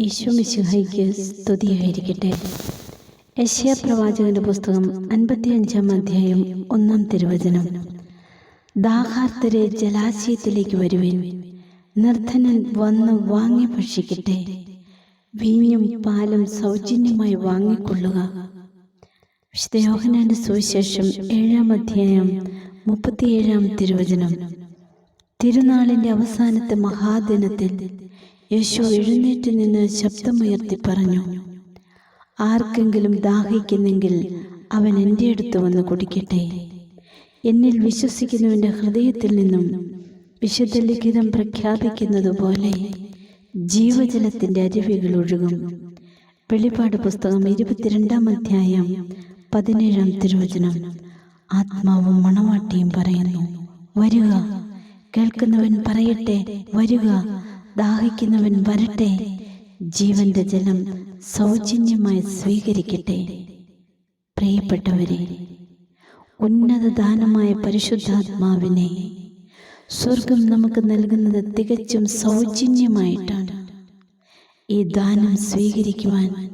ഈശോമിശിഹായിക്ക് സ്തുതിയായിരിക്കട്ടെ. യശ്യാ പ്രവാചകന്റെ പുസ്തകം അൻപത്തിയഞ്ചാം അധ്യായം ഒന്നാം തിരുവചനം. ദാഹാർത്തരെ ജലാശയത്തിലേക്ക് വരുവിൻ. നിർദ്ധനൻ വന്ന് വാങ്ങി ഭക്ഷിക്കട്ടെ. വീഞ്ഞും പാലും സൗജന്യമായി വാങ്ങിക്കൊള്ളുക. വിശുദ്ധയോഹനാന്റെ സുവിശേഷം ഏഴാം അധ്യായം മുപ്പത്തിയേഴാം തിരുവചനം. തിരുനാളിന്റെ അവസാനത്തെ മഹാദിനത്തിൽ യേശു എഴുന്നേറ്റ് നിന്ന് ശബ്ദമുയർത്തി പറഞ്ഞു ആർക്കെങ്കിലും ദാഹിക്കുന്നെങ്കിൽ അവൻ എന്റെ അടുത്ത് വന്ന് കുടിക്കട്ടെ. എന്നിൽ വിശ്വസിക്കുന്നവന്റെ ഹൃദയത്തിൽ നിന്നും വിശുദ്ധ ലിഖിതം പ്രഖ്യാപിക്കുന്നത് പോലെ ജീവജലത്തിന്റെ അരുവികൾ ഒഴുകും. വെളിപ്പാട് പുസ്തകം ഇരുപത്തിരണ്ടാം അധ്യായം പതിനേഴാം തിരുവചനം. ആത്മാവും മണവാട്ടിയും പറയുന്നു വരിക. കേൾക്കുന്നവൻ പറയട്ടെ വരിക. ദാഹിക്കുന്നവൻ വരട്ടെ. ജീവന്റെ ജലം സൗജന്യമായി സ്വീകരിക്കട്ടെ. പ്രിയപ്പെട്ടവരെ ഉന്നത ദാനമായ പരിശുദ്ധാത്മാവിനെ സ്വർഗം നമുക്ക് നൽകുന്നത് തികച്ചും സൗജന്യമായിട്ടാണ്. ഈ ദാനം സ്വീകരിക്കുവാൻ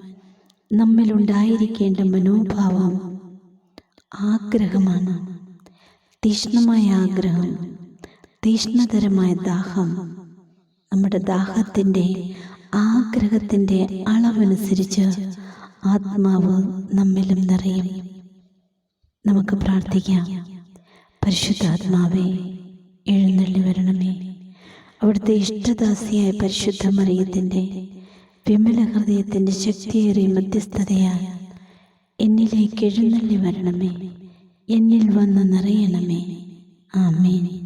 നമ്മിലുണ്ടായിരിക്കേണ്ട മനോഭാവം ആഗ്രഹമാണ്. തീഷ്ണമായ ആഗ്രഹം തീഷ്ണതരമായ ദാഹം. നമ്മുടെ ദാഹത്തിന്റെ ആഗ്രഹത്തിന്റെ അളവനുസരിച്ച് ആത്മാവ് നമ്മിലും നിറയും. നമുക്ക് പ്രാർത്ഥിക്കാം. പരിശുദ്ധാത്മാവേ എഴുന്നള്ളി വരണമേ. അവിടുത്തെ ഇഷ്ടദാസിയായ പരിശുദ്ധ മറിയത്തിന്റെ വിമല ഹൃദയത്തിന്റെ ശക്തിയേറിയ മധ്യസ്ഥതയാൽ എന്നിലേക്ക് എഴുന്നള്ളി വരണമേ. എന്നിൽ വന്ന് നിറയണമേ. ആമേൻ.